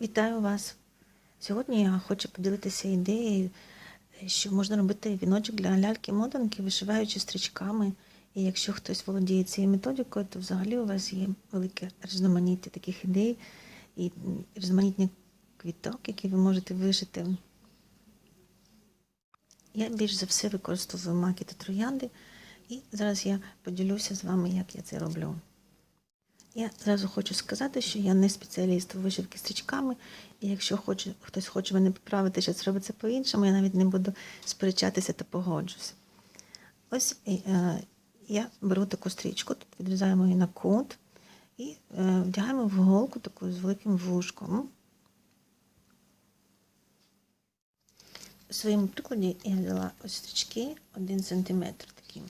Вітаю вас! Сьогодні я хочу поділитися ідеєю, що можна робити віночок для ляльки-мотанки, вишиваючи стрічками. І якщо хтось володіє цією методикою, то взагалі у вас є велике різноманіття таких ідей і різноманітні квіток, які ви можете вишити. Я більш за все використовую маки та троянди, і зараз я поділюся з вами, як я це роблю. Я зразу хочу сказати, що я не спеціаліст у вишивки стрічками, і якщо хоче, хтось хоче мене поправити, що зробить це по-іншому, я навіть не буду сперечатися та погоджуся. Ось е, я беру таку стрічку, тут відрізаємо її на кут і е, вдягаємо в голку таку з великим вушком. У своєму прикладі я взяла ось стрічки 1 см такі.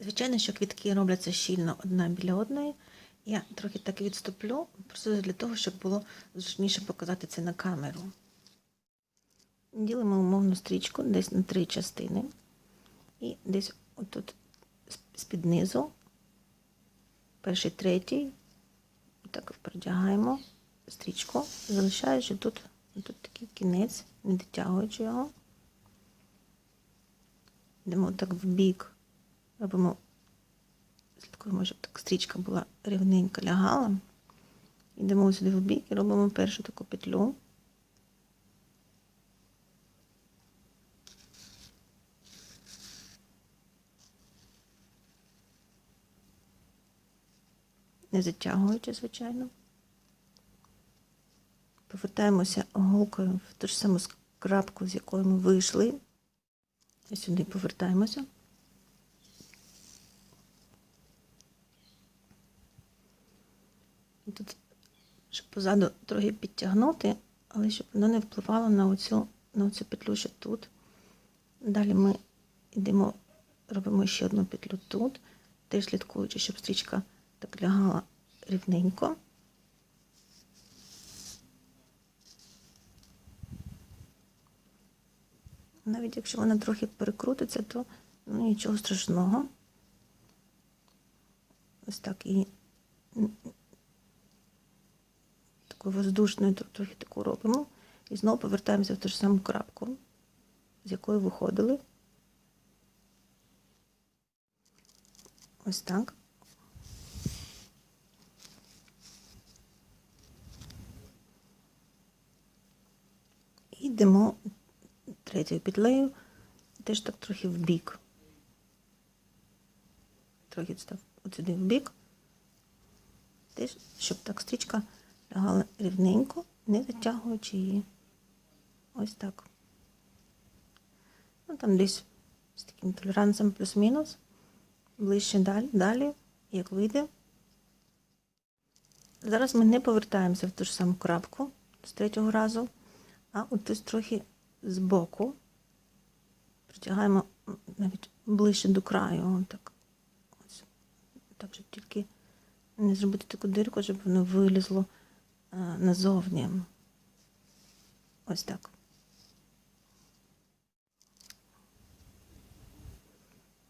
Звичайно, що квітки робляться щільно одна біля одної. Я трохи так відступлю, просто для того, щоб було зручніше показати це на камеру. Ділимо умовну стрічку десь на три частини. І десь отут з-під низу, перший, третій, так продягаємо стрічку, залишаючи тут, тут такий кінець, не дотягуючи його. Йдемо так в бік робимо, слідкуємо, щоб так стрічка була рівненько лягала. Йдемо сюди в бік і робимо першу таку петлю. Не затягуючи, звичайно. Повертаємося голкою в ту ж саму крапку, з якої ми вийшли. І сюди повертаємося. Тут, щоб позаду трохи підтягнути, але щоб воно не впливало на оцю, на оцю петлю, що тут. Далі ми йдемо, робимо ще одну петлю тут, теж слідкуючи, щоб стрічка так лягала рівненько. Навіть якщо вона трохи перекрутиться, то ну, нічого страшного. Ось так і такою воздушною трохи таку робимо. І знову повертаємося в ту ж саму крапку, з якої виходили. Ось так. І йдемо третьою петлею, теж так трохи в бік. Трохи став от в бік. Теж, щоб так стрічка лягала рівненько, не затягуючи її. Ось так. Ну, там десь з таким толерансом плюс-мінус. Ближче далі, далі, як вийде. Зараз ми не повертаємося в ту ж саму крапку з третього разу, а от трохи збоку. Притягаємо навіть ближче до краю. Так, ось. так щоб тільки не зробити таку дирку, щоб воно вилізло назовні. Ось так.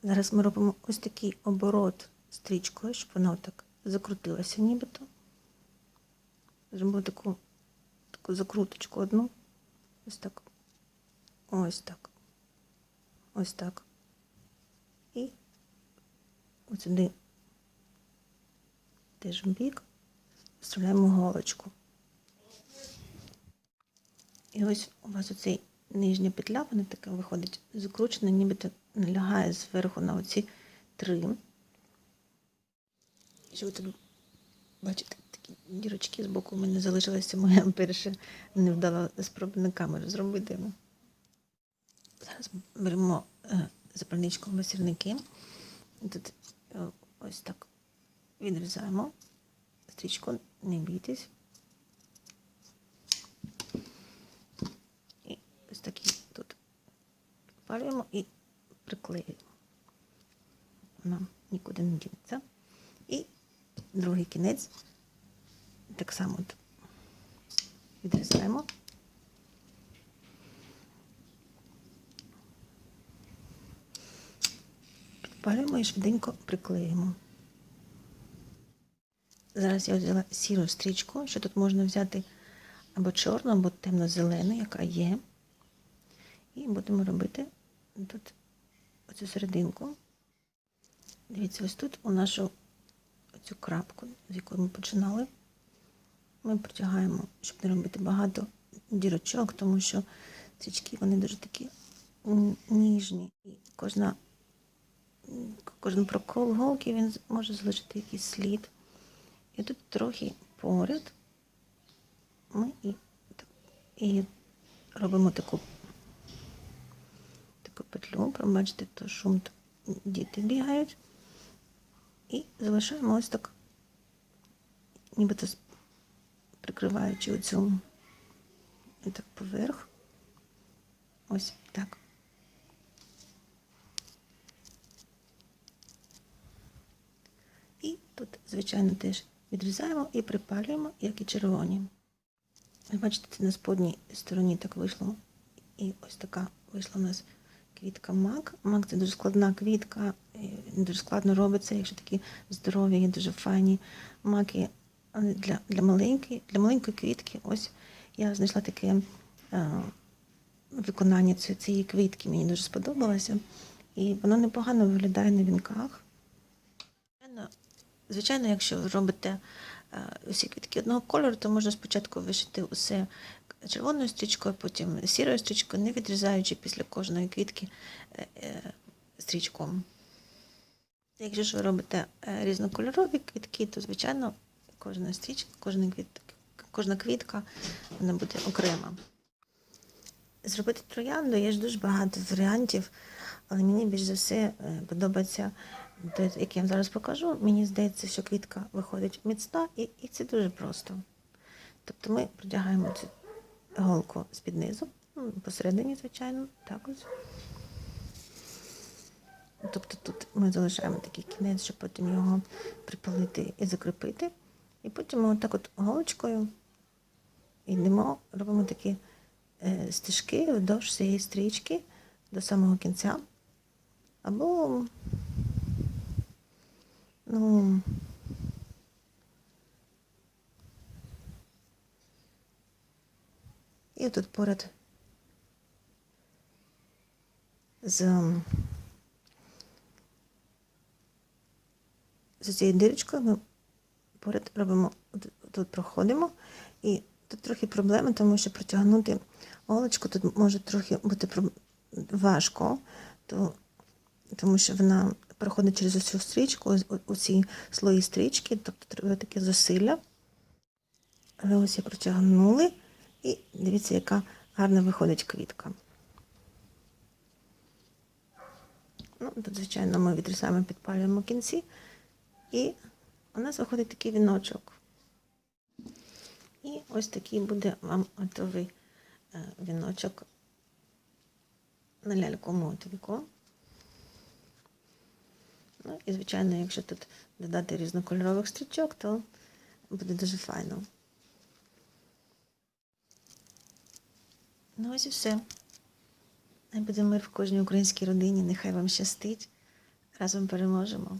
Зараз ми робимо ось такий оборот стрічкою, щоб вона отак закрутилася нібито. Зробимо таку, таку закруточку одну. Ось так. Ось так. Ось так. І ось сюди теж в бік вставляємо голочку. І ось у вас оцей нижня петля, вона така виходить закручена, нібито налягає зверху на оці три. Що ви тут бачите, такі дірочки з боку у мене залишилася моя перша невдала спроба на камеру зробити. Зараз беремо е, запальничку в. Тут е, ось так відрізаємо стрічку, не бійтесь. І ось такі тут підпалюємо і приклеюємо. Вона нікуди не дінеться. І другий кінець так само відрізаємо. Підпалюємо і швиденько приклеїмо. зараз я взяла сіру стрічку, що тут можна взяти або чорну, або темно-зелену, яка є. І будемо робити тут оцю серединку. Дивіться, ось тут у нашу цю крапку, з якої ми починали, ми протягаємо, щоб не робити багато дірочок, тому що стрічки вони дуже такі ніжні. І кожна, кожен прокол голки він може залишити якийсь слід. І тут трохи поряд ми і, і робимо таку петлю, пробачте, то шум діти бігають. І залишаємо ось так, нібито прикриваючи оцю так поверх. Ось так. І тут, звичайно, теж відрізаємо і припалюємо, як і червоні. Бачите, це на сподній стороні так вийшло. І ось така вийшла у нас квітка мак. Мак це дуже складна квітка, дуже складно робиться, якщо такі здорові, є дуже файні маки для, для, маленької, для маленької квітки. Ось я знайшла таке е, виконання цієї квітки, мені дуже сподобалося. І воно непогано виглядає на вінках. Звичайно, Звичайно, якщо робите е, усі квітки одного кольору, то можна спочатку вишити усе червоною стрічкою, потім сірою стрічкою, не відрізаючи після кожної квітки е, е, стрічком. Якщо ж ви робите е, різнокольорові квітки, то звичайно кожна стрічка, кожна квітка, кожна квітка вона буде окрема. Зробити троянду є ж дуже багато варіантів, але мені більш за все подобається той, я вам зараз покажу. Мені здається, що квітка виходить міцна, і, і це дуже просто. Тобто ми продягаємо цю голку з-під низу, ну, посередині, звичайно, так ось. Тобто тут ми залишаємо такий кінець, щоб потім його припалити і закріпити. І потім ми отак от голочкою йдемо, робимо такі е, стежки вдовж цієї стрічки до самого кінця. Або, ну, і тут поряд з, з цією дирочкою ми поряд робимо, тут проходимо, і тут трохи проблема, тому що протягнути голочку тут може трохи бути важко, то, тому що вона проходить через усю стрічку, у- у ці слої стрічки, тобто треба таке зусилля. Але ось я протягнули, і дивіться, яка гарно виходить квітка. Ну, тут, звичайно, ми відрізаємо, підпалюємо кінці, і у нас виходить такий віночок. І ось такий буде вам готовий е, віночок на ляльку. Ну і, звичайно, якщо тут додати різнокольорових стрічок, то буде дуже файно. Ну ось і все. Най буде мир в кожній українській родині. Нехай вам щастить. Разом переможемо.